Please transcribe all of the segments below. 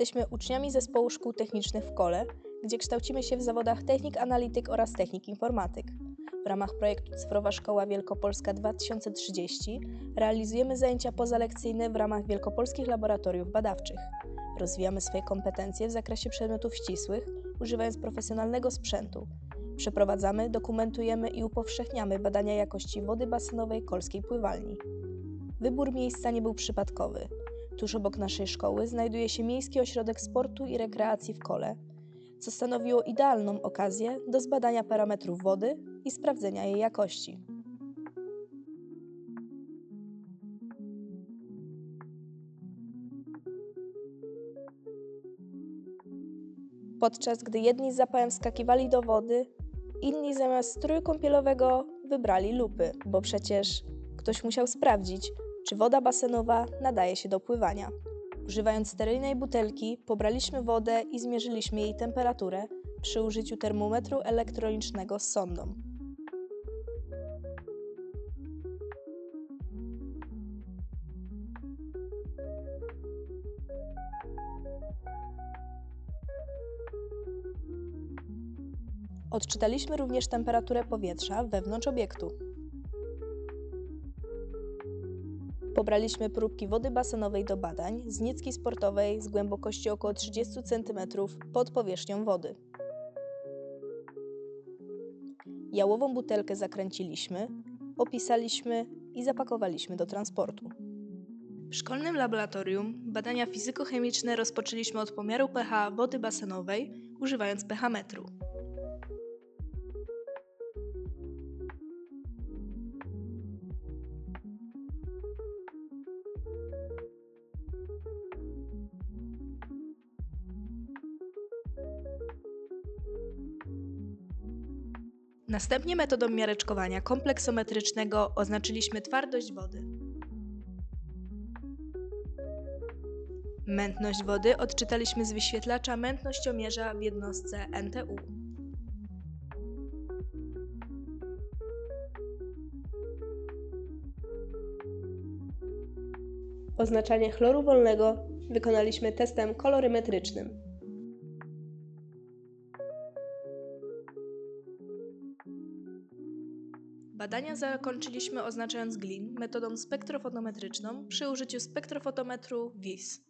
Jesteśmy uczniami zespołu szkół technicznych w Kole, gdzie kształcimy się w zawodach technik analityk oraz technik informatyk. W ramach projektu Cyfrowa Szkoła Wielkopolska 2030 realizujemy zajęcia pozalekcyjne w ramach wielkopolskich laboratoriów badawczych. Rozwijamy swoje kompetencje w zakresie przedmiotów ścisłych, używając profesjonalnego sprzętu. Przeprowadzamy, dokumentujemy i upowszechniamy badania jakości wody basenowej Kolskiej Pływalni. Wybór miejsca nie był przypadkowy. Tuż obok naszej szkoły znajduje się Miejski Ośrodek Sportu i Rekreacji w Kole, co stanowiło idealną okazję do zbadania parametrów wody i sprawdzenia jej jakości. Podczas gdy jedni z zapałem wskakiwali do wody, inni zamiast stróju kąpielowego wybrali lupy, bo przecież ktoś musiał sprawdzić, czy woda basenowa nadaje się do pływania. Używając sterylnej butelki, pobraliśmy wodę i zmierzyliśmy jej temperaturę przy użyciu termometru elektronicznego z sondą. Odczytaliśmy również temperaturę powietrza wewnątrz obiektu. Pobraliśmy próbki wody basenowej do badań z niecki sportowej z głębokości około 30 cm pod powierzchnią wody. Jałową butelkę zakręciliśmy, opisaliśmy i zapakowaliśmy do transportu. W szkolnym laboratorium badania fizykochemiczne rozpoczęliśmy od pomiaru pH wody basenowej używając pH metru. Następnie metodą miareczkowania kompleksometrycznego oznaczyliśmy twardość wody. Mętność wody odczytaliśmy z wyświetlacza mętnościomierza w jednostce NTU. Oznaczanie chloru wolnego wykonaliśmy testem kolorymetrycznym. Badania zakończyliśmy oznaczając glin metodą spektrofotometryczną przy użyciu spektrofotometru WIS.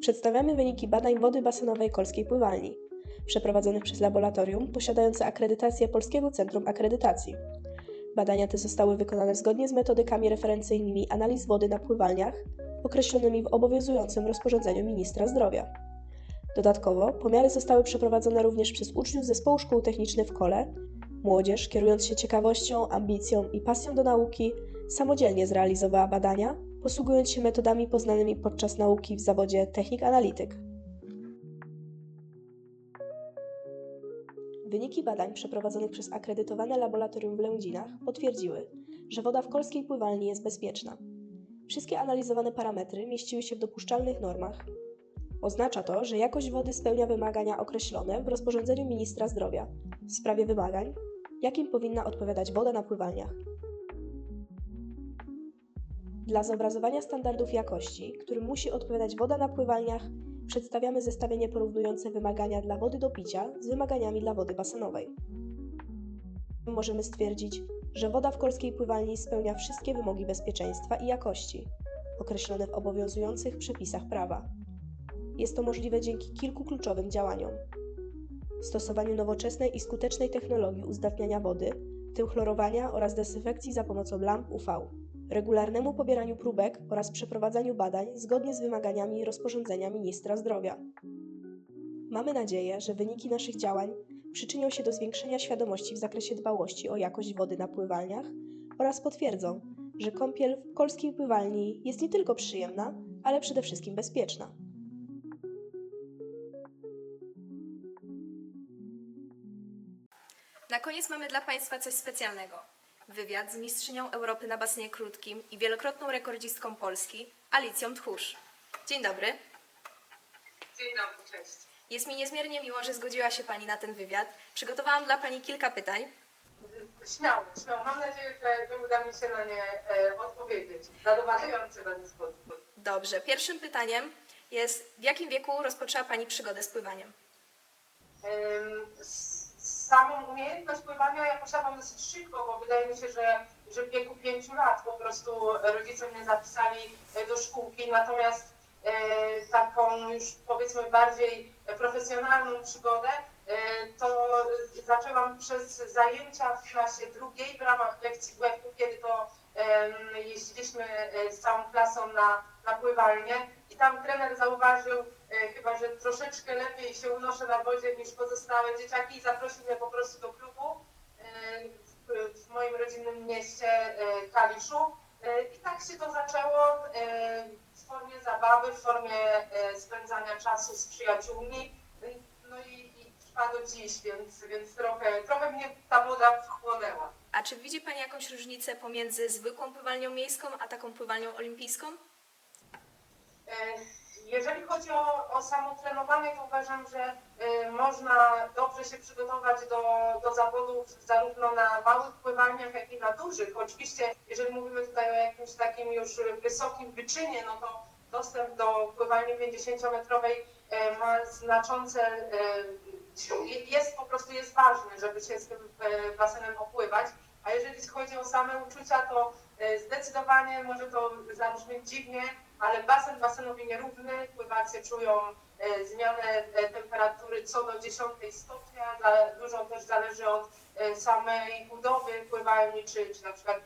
Przedstawiamy wyniki badań wody basenowej Kolskiej Pływalni, przeprowadzonych przez laboratorium posiadające akredytację Polskiego Centrum Akredytacji. Badania te zostały wykonane zgodnie z metodykami referencyjnymi analiz wody na pływalniach określonymi w obowiązującym rozporządzeniu ministra zdrowia. Dodatkowo pomiary zostały przeprowadzone również przez uczniów Zespołu Szkół Technicznych w Kole. Młodzież, kierując się ciekawością, ambicją i pasją do nauki, samodzielnie zrealizowała badania, posługując się metodami poznanymi podczas nauki w zawodzie technik analityk. Wyniki badań przeprowadzonych przez akredytowane laboratorium w Lędzinach potwierdziły, że woda w kolskiej pływalni jest bezpieczna. Wszystkie analizowane parametry mieściły się w dopuszczalnych normach. Oznacza to, że jakość wody spełnia wymagania określone w rozporządzeniu ministra zdrowia w sprawie wymagań, jakim powinna odpowiadać woda na pływalniach. Dla zobrazowania standardów jakości, którym musi odpowiadać woda na pływalniach, przedstawiamy zestawienie porównujące wymagania dla wody do picia z wymaganiami dla wody basenowej. Możemy stwierdzić, że woda w kolskiej pływalni spełnia wszystkie wymogi bezpieczeństwa i jakości, określone w obowiązujących przepisach prawa. Jest to możliwe dzięki kilku kluczowym działaniom. Stosowaniu nowoczesnej i skutecznej technologii uzdatniania wody, w tym chlorowania oraz dezynfekcji za pomocą lamp UV regularnemu pobieraniu próbek oraz przeprowadzaniu badań zgodnie z wymaganiami rozporządzenia ministra zdrowia. Mamy nadzieję, że wyniki naszych działań przyczynią się do zwiększenia świadomości w zakresie dbałości o jakość wody na pływalniach oraz potwierdzą, że kąpiel w kolskiej pływalni jest nie tylko przyjemna, ale przede wszystkim bezpieczna. Na koniec mamy dla Państwa coś specjalnego. Wywiad z mistrzynią Europy na basenie krótkim i wielokrotną rekordzistką Polski, Alicją Tchórz. Dzień dobry. Dzień dobry, cześć. Jest mi niezmiernie miło, że zgodziła się Pani na ten wywiad. Przygotowałam dla Pani kilka pytań. Śmiało, śmiało. Mam nadzieję, że, uda mi się na nie e, odpowiedzieć. Zadowalający będę sposób. Dobrze, pierwszym pytaniem jest, w jakim wieku rozpoczęła Pani przygodę z pływaniem? Samą umiejętność pływania ja posiadam dosyć szybko, bo wydaje mi się, że, że w wieku 5 lat po prostu rodzice mnie zapisali e, do szkółki, natomiast e, taką już powiedzmy bardziej profesjonalną przygodę e, to zaczęłam przez zajęcia w klasie drugiej w ramach lekcji WF-u, kiedy to em, jeździliśmy e, z całą klasą na, na pływalnię tam trener zauważył, e, chyba, że troszeczkę lepiej się unoszę na wodzie niż pozostałe dzieciaki i zaprosił mnie po prostu do klubu e, w, moim rodzinnym mieście e, Kaliszu. I tak się to zaczęło w formie zabawy, w formie spędzania czasu z przyjaciółmi. No i, i trwa do dziś, więc, więc trochę, trochę mnie ta woda wchłonęła. A czy widzi Pani jakąś różnicę pomiędzy zwykłą pływalnią miejską, a taką pływalnią olimpijską? E, Jeżeli chodzi o, o samo to uważam, że e, można dobrze się przygotować do, do zawodów zarówno na małych pływalniach, jak i na dużych. Oczywiście, jeżeli mówimy tutaj o jakimś takim już wysokim wyczynie, no to dostęp do pływalni 50-metrowej e, ma znaczące, jest po prostu jest ważny, żeby się z tym basenem opływać. A jeżeli chodzi o same uczucia, to e, zdecydowanie może to zabrzmieć dziwnie, ale basen basenowi nierówny, pływacy czują e, zmianę e, temperatury co do 10 stopnia, dużo też zależy od samej budowy pływalni, czy, czy na przykład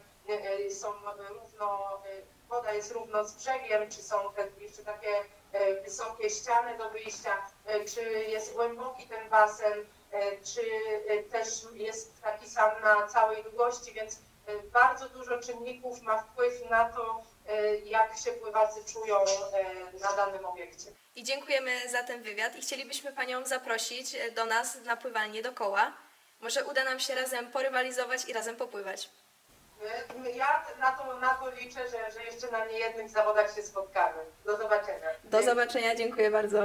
są równo, woda jest równo z brzegiem, czy są te, jeszcze takie wysokie ściany do wyjścia, czy jest głęboki ten basen, czy e, też jest taki sam na całej długości, więc e, bardzo dużo czynników ma wpływ na to, e, jak się pływacy czują e, na danym obiekcie. I dziękujemy za ten wywiad i chcielibyśmy Panią zaprosić e, do nas na pływanie dokoła. Może uda nam się razem porywalizować i razem popływać. E, Ja na to, na to liczę, że, że jeszcze na niejednych zawodach się spotkamy. Do zobaczenia. Do zobaczenia, dziękuję bardzo.